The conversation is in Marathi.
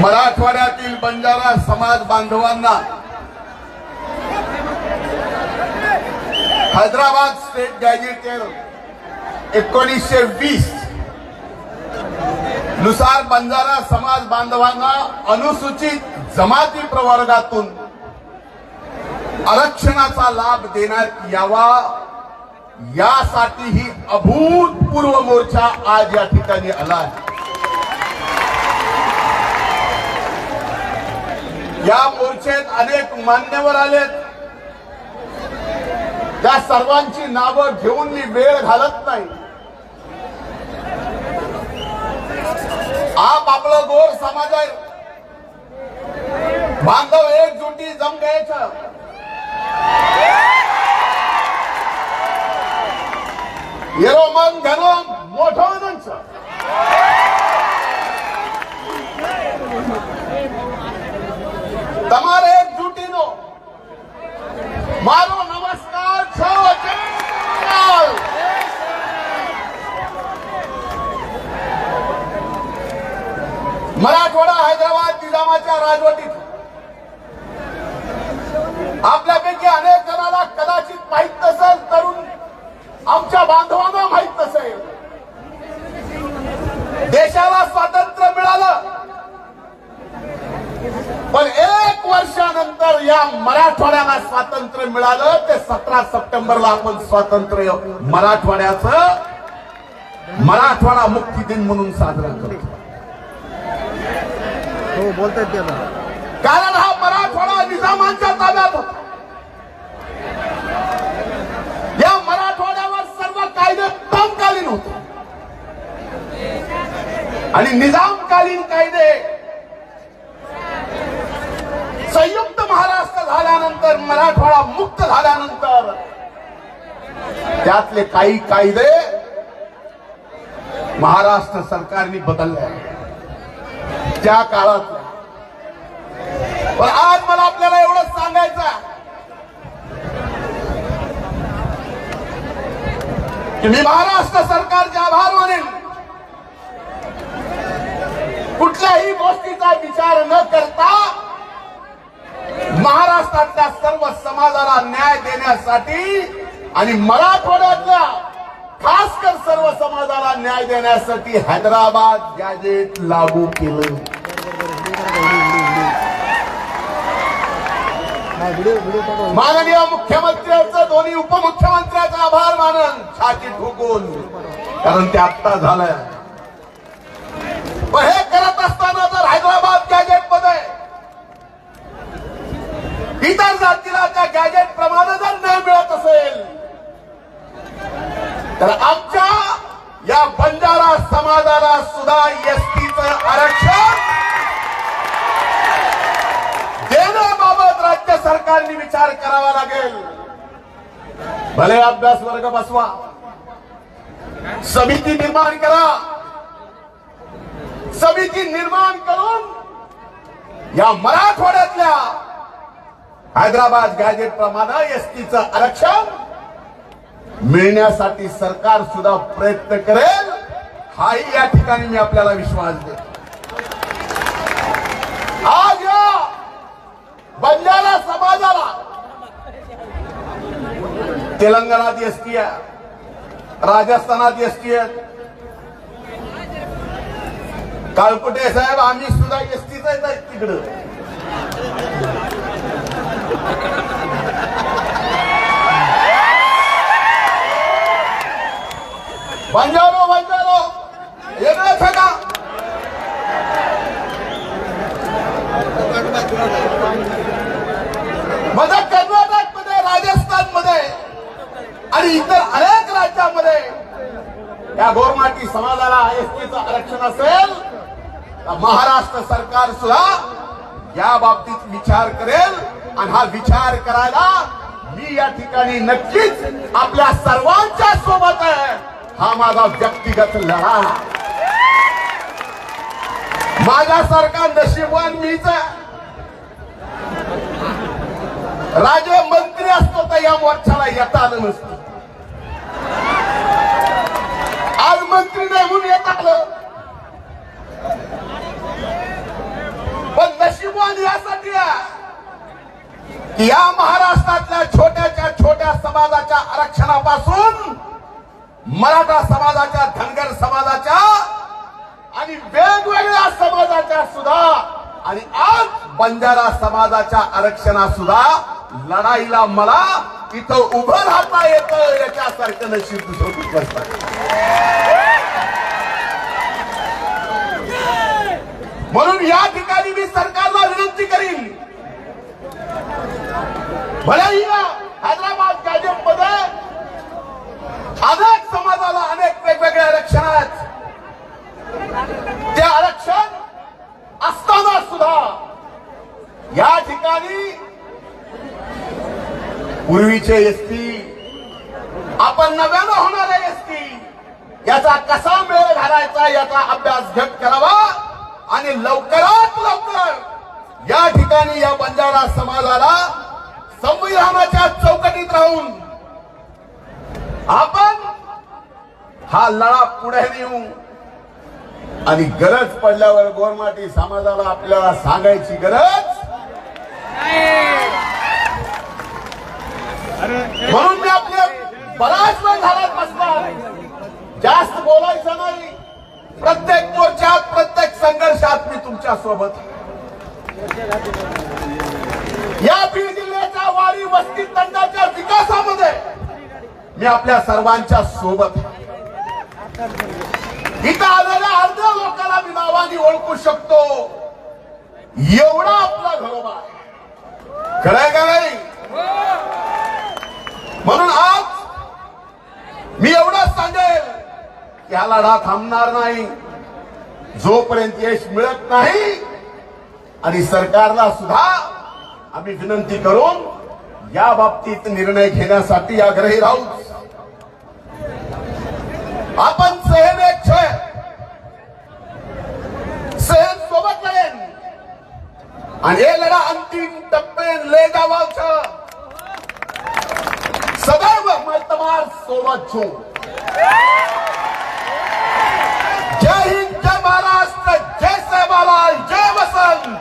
मराठवाड्यातील बंजारा समाज बांधवांना हैदराबाद स्टेट गॅजेटेड एकोणीसशे वीसनुसार बंजारा समाज बांधवांना अनुसूचित जमाती प्रवर्गातून आरक्षणाचा लाभ देण्यात यावा यासाठी ही अभूतपूर्व मोर्चा आज या ठिकाणी आला आहे. या मोर्चेत अनेक मान्यवर आलेत. त्या सर्वांची नावं घेऊन मी वेळ घालत नाही. आप आपलं गोर समाज आहे बांधव एकजुटी जम घ्यायचं. येरो मन घालून. मराठवाडा हैदराबाद निजामाच्या राजवटीत. आपल्यापैकी अनेक जणांना कदाचित माहीत नसेल तरुण आमच्या बांधवांना माहीत नसेल. देशाला स्वातंत्र्य मिळालं. पण एक वर्षानंतर या मराठवाड्याला स्वातंत्र्य मिळालं ते सतरा सप्टेंबरला आपण स्वातंत्र्य मराठवाड्याचं मराठवाडा मुक्ती दिन म्हणून साजरा करतो. हो बोलतायत ते आता. कारण हा मराठवाडा निजामांच्या ताब्यात होता. या मराठवाड्यावर सर्व कायदे तमकालीन होते. आणि निजामकालीन कायदे संयुक्त महाराष्ट्र झाल्यानंतर मराठवाडा मुक्त झाल्यानंतर त्यातले काही कायदे महाराष्ट्र सरकारने बदलले त्या काळात पण आज मला आपल्याला एवढंच सांगायचं की मी महाराष्ट्र सरकारचे आभार मानेन. कुठल्याही गोष्टीचा विचार न करता महाराष्ट्रातल्या सर्व समाजाला न्याय देण्यासाठी आणि मराठवाड्यातल्या खास कर सर्व समाजाला न्याय देण्यासाठी हैदराबाद गॅजेट लागू केलं. माननीय मुख्यमंत्र्यांचं दोन्ही उपमुख्यमंत्र्यांचा आभार मानन छाती ठोकून. कारण ते आत्ता झालंय. पण हे करत असताना जर हैदराबाद गॅजेटमध्ये इतर जातीला त्या गॅजेट प्रमाणे जर न्याय मिळत असेल तर आमच्या या बंजारा समाजाला सुद्धा एसटीचं आरक्षण सरकारने विचार करावा लागेल. भले अभ्यास वर्ग बसवा. समिती निर्माण करा. समिती निर्माण करून या मराठवाड्यातल्या हैदराबाद गॅजेट प्रमाणे एसटीचं आरक्षण मिळण्यासाठी सरकार सुद्धा प्रयत्न करेल. हाही या ठिकाणी मी आपल्याला विश्वास देतो आज या बंजारा समाजाला तेलंगणात एसटी आहे राजस्थानात एसटी आहेत काळकुटे साहेब आम्ही सुद्धा एसटीच आहेत तिकडं. बंजारो बंजारो. येणार का माझा कर्नाटकमध्ये राजस्थानमध्ये आणि इतर अनेक राज्यामध्ये या गोरमाटी समाजाला एसटीचं आरक्षण असेल तर महाराष्ट्र सरकार सुद्धा या बाबतीत विचार करेल आणि हा विचार करायला मी या ठिकाणी नक्कीच आपल्या सर्वांच्या सोबत आहे. हा माझा व्यक्तिगत लढा माझ्यासारखा नशीबवान मीच आहे. राजे मंत्री असतो तर या मोर्चाला येता आलं नसतं. आज मंत्री नाही म्हणून येत आलं आहे की या महाराष्ट्रातल्या छोट्याच्या छोट्या समाजाच्या आरक्षणापासून मराठा समाजाच्या धनगर समाजाच्या आणि वेगवेगळ्या समाजाच्या सुद्धा आणि आज बंजारा समाजाच्या आरक्षणा सुद्धा लढाईला मला इथं उभं राहता येतं याच्यासारखं नशीब दुसरं कुठलंच म्हणून या ठिकाणी मी सरकार विनंती करीन भलेही या हैदराबाद गॅजेटमध्ये अनेक समाजाला अनेक वेगवेगळे आरक्षण आहेत. ते आरक्षण असताना सुद्धा या ठिकाणी पूर्वीचे एसटी आपण नव्यानं होणारे एसटी याचा कसा मेळ घालायचा याचा अभ्यास घट करावा आणि लवकरात लवकर या ठिकाणी या बंजारा समाजाला संविधानाच्या चौकटीत राहून आपण हा लढा पुढे नेऊ. आणि गरज पडल्यावर गोरमाटी समाजाला आपल्याला सांगायची गरज म्हणून मी आपले बराच वेळ झाला बसला जास्त बोलायचं नाही. प्रत्येक मोर्चात प्रत्येक संघर्षात मी तुमच्यासोबत या बीड वस्ती तंडाच्या विकासामध्ये मी आपल्या सर्वांच्या सोबत इथं आलेल्या अर्ध्या लोकांना मी नावाने ओळखू शकतो. एवढा आपला घरोबा आहे. खरंय का नाही? म्हणून आज मी एवढंच सांगेल की हा लढा थांबणार नाही. जोपर्यंत यश मिळत नाही आणि सरकारला सुद्धा आम्ही विनंती करून या बाबतीत निर्णय घेण्यासाठी आग्रही राहू. आपण सहन सहन सोबत लढेन आणि हे लढा अंतिम टप्पे ले जावाचं सदैव मतमार सोबत छू. जय हिंद जय महाराष्ट्र जय साहेबाला जय वसंत.